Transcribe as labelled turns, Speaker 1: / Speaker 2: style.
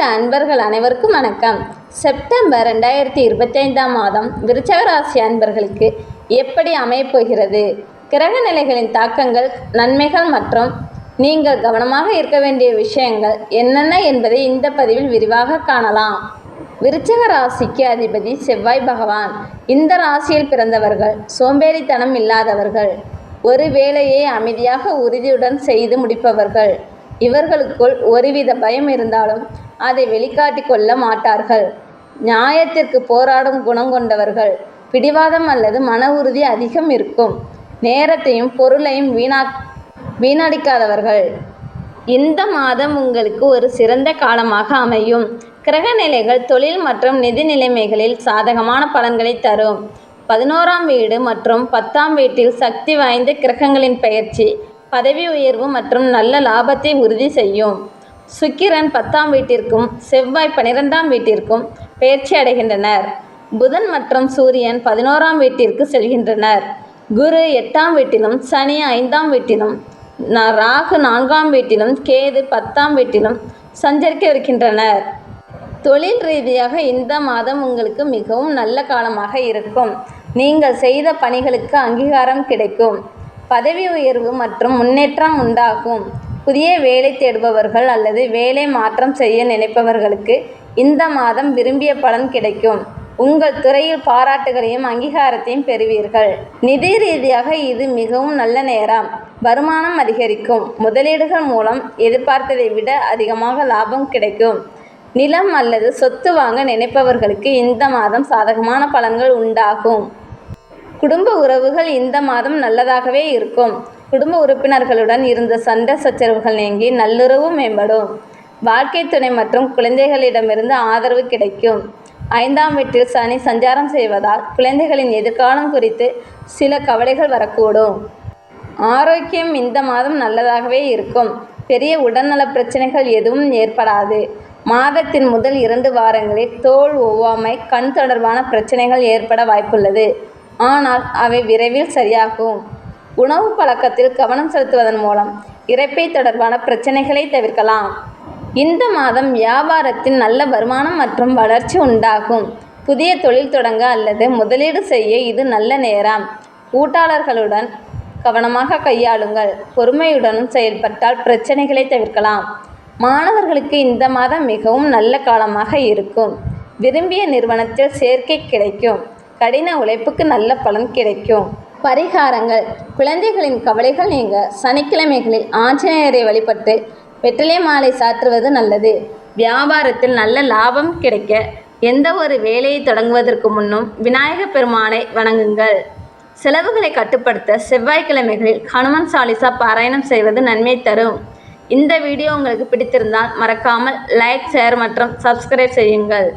Speaker 1: அன்பர்கள் அனைவருக்கும் வணக்கம். செப்டம்பர் ரெண்டாயிரத்தி இருபத்தைந்தாம் மாதம் விருச்சகராசி அன்பர்களுக்கு எப்படி அமையப்போகிறது? கிரக நிலைகளின் தாக்கங்கள் நன்மைகள் மற்றும் நீங்கள் கவனமாக இருக்க வேண்டிய விஷயங்கள் என்னென்ன என்பதை இந்த பதிவில் விரிவாக காணலாம். விருச்சக ராசிக்கு அதிபதி செவ்வாய் பகவான். இந்த ராசியில் பிறந்தவர்கள் சோம்பேறித்தனம் இல்லாதவர்கள் ஒரு வேலையை அமைதியாக உறுதியுடன் செய்து முடிப்பவர்கள். இவர்களுக்குள் ஒருவித பயம் இருந்தாலும் அதை வெளிக்காட்டி கொள்ள மாட்டார்கள். நியாயத்திற்கு போராடும் குணம் கொண்டவர்கள் பிடிவாதம் அல்லது மன உறுதி அதிகம் இருக்கும். நேரத்தையும் பொருளையும் வீணா வீணடிக்காதவர்கள். இந்த மாதம் உங்களுக்கு ஒரு சிறந்த காலமாக அமையும். கிரக நிலைகள் தொழில் மற்றும் நிதி நிலைமைகளில் சாதகமான பலன்களை தரும். பதினோராம் வீடு மற்றும் பத்தாம் வீட்டில் சக்தி வாய்ந்த கிரகங்களின் பெயர்ச்சி பதவி உயர்வு மற்றும் நல்ல லாபத்தை உறுதி செய்யும். சுக்கிரன் பத்தாம் வீட்டிற்கும் செவ்வாய் பனிரெண்டாம் வீட்டிற்கும் பெயர்ச்சி அடைகின்றனர். புதன் மற்றும் சூரியன் பதினோராம் வீட்டிற்கு செல்கின்றனர். குரு எட்டாம் வீட்டிலும் சனி ஐந்தாம் வீட்டிலும் ந- ராகு நான்காம் வீட்டிலும் கேது பத்தாம் வீட்டிலும் சஞ்சரிக்க இருக்கின்றனர். தொழில் ரீதியாக இந்த மாதம் உங்களுக்கு மிகவும் நல்ல காலமாக இருக்கும். நீங்கள் செய்த பணிகளுக்கு அங்கீகாரம் கிடைக்கும். பதவி உயர்வு மற்றும் முன்னேற்றம் உண்டாகும். புதிய வேலை தேடுபவர்கள் அல்லது வேலை மாற்றம் செய்ய நினைப்பவர்களுக்கு இந்த மாதம் விரும்பிய பலன் கிடைக்கும். உங்கள் துறையில் பாராட்டுகளையும் அங்கீகாரத்தையும் பெறுவீர்கள். நிதி ரீதியாக இது மிகவும் நல்ல நேரம். வருமானம் அதிகரிக்கும். முதலீடுகள் மூலம் எதிர்பார்த்ததை விட அதிகமாக லாபம் கிடைக்கும். நிலம் அல்லது சொத்து வாங்க நினைப்பவர்களுக்கு இந்த மாதம் சாதகமான பலன்கள் உண்டாகும். குடும்ப உறவுகள் இந்த மாதம் நல்லதாகவே இருக்கும். குடும்ப உறுப்பினர்களுடன் இருந்த சண்டை சச்சரவுகள் நீங்கி நல்லுறவு மேம்படும். வாழ்க்கை துணை மற்றும் குழந்தைகளிடமிருந்து ஆதரவு கிடைக்கும். ஐந்தாம் வீட்டில் சனி சஞ்சாரம் செய்வதால் குழந்தைகளின் எதிர்காலம் குறித்து சில கவலைகள் வரக்கூடும். ஆரோக்கியம் இந்த மாதம் நல்லதாகவே இருக்கும். பெரிய உடல்நல பிரச்சனைகள் எதுவும் ஏற்படாது. மாதத்தின் முதல் இரண்டு வாரங்களில் தோல் ஒவ்வாமை கண் தொடர்பான பிரச்சனைகள் ஏற்பட வாய்ப்புள்ளது. ஆனால் அவை விரைவில் சரியாகும். உணவு பழக்கத்தில் கவனம் செலுத்துவதன் மூலம் இறப்பை தொடர்பான பிரச்சனைகளை தவிர்க்கலாம். இந்த மாதம் வியாபாரத்தில் நல்ல வருமானம் மற்றும் வளர்ச்சி உண்டாகும். புதிய தொழில் தொடங்க அல்லது முதலீடு செய்ய இது நல்ல நேரம். கூட்டாளர்களுடன் கவனமாக கையாளுங்கள். பொறுமையுடனும் செயல்பட்டால் பிரச்சனைகளை தவிர்க்கலாம். மாணவர்களுக்கு இந்த மாதம் மிகவும் நல்ல காலமாக இருக்கும். விரும்பிய நிறுவனத்தில் சேர்க்கை கிடைக்கும். கடின உழைப்புக்கு நல்ல பலன் கிடைக்கும். பரிகாரங்கள். குழந்தைகளின் கவலைகள் நீங்க சனிக்கிழமைகளில் ஆஞ்சநேயரை வழிபட்டு வெற்றிலை மாலை சாற்றுவது நல்லது. வியாபாரத்தில் நல்ல லாபம் கிடைக்க எந்த ஒரு வேலையை தொடங்குவதற்கு முன்னும் விநாயகப் பெருமானை வணங்குங்கள். செலவுகளை கட்டுப்படுத்த செவ்வாய்க்கிழமைகளில் ஹனுமன் சாலிசா பாராயணம் செய்வது நன்மை தரும். இந்த வீடியோ உங்களுக்கு பிடித்திருந்தால் மறக்காமல் லைக் ஷேர் மற்றும் சப்ஸ்கிரைப் செய்யுங்கள்.